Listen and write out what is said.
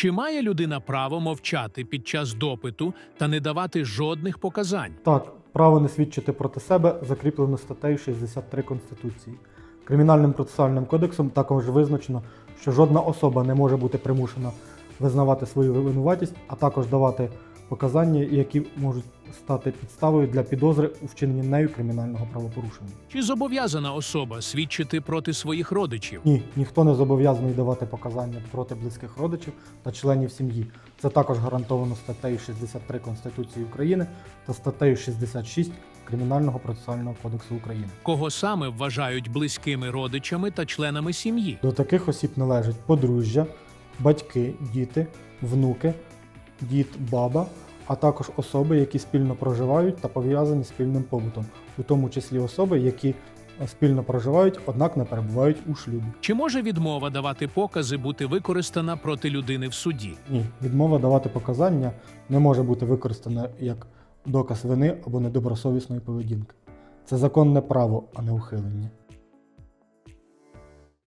Чи має людина право мовчати під час допиту та не давати жодних показань? Так, право не свідчити проти себе закріплено статтею 63 Конституції. Кримінальним процесуальним кодексом також визначено, що жодна особа не може бути примушена визнавати свою винуватість, а також давати показання, які можуть стати підставою для підозри у вчиненні нею кримінального правопорушення. Чи зобов'язана особа свідчити проти своїх родичів? Ні, ніхто не зобов'язаний давати показання проти близьких родичів та членів сім'ї. Це також гарантовано статтею 63 Конституції України та статтею 66 Кримінального процесуального кодексу України. Кого саме вважають близькими родичами та членами сім'ї? До таких осіб належать подружжя, батьки, діти, внуки, дід, баба, а також особи, які спільно проживають та пов'язані спільним побутом, у тому числі особи, які е, спільно проживають, однак не перебувають у шлюбі. Чи може відмова давати покази бути використана проти людини в суді? Ні, відмова давати показання не може бути використана як доказ вини або недобросовісної поведінки. Це законне право, а не ухилення.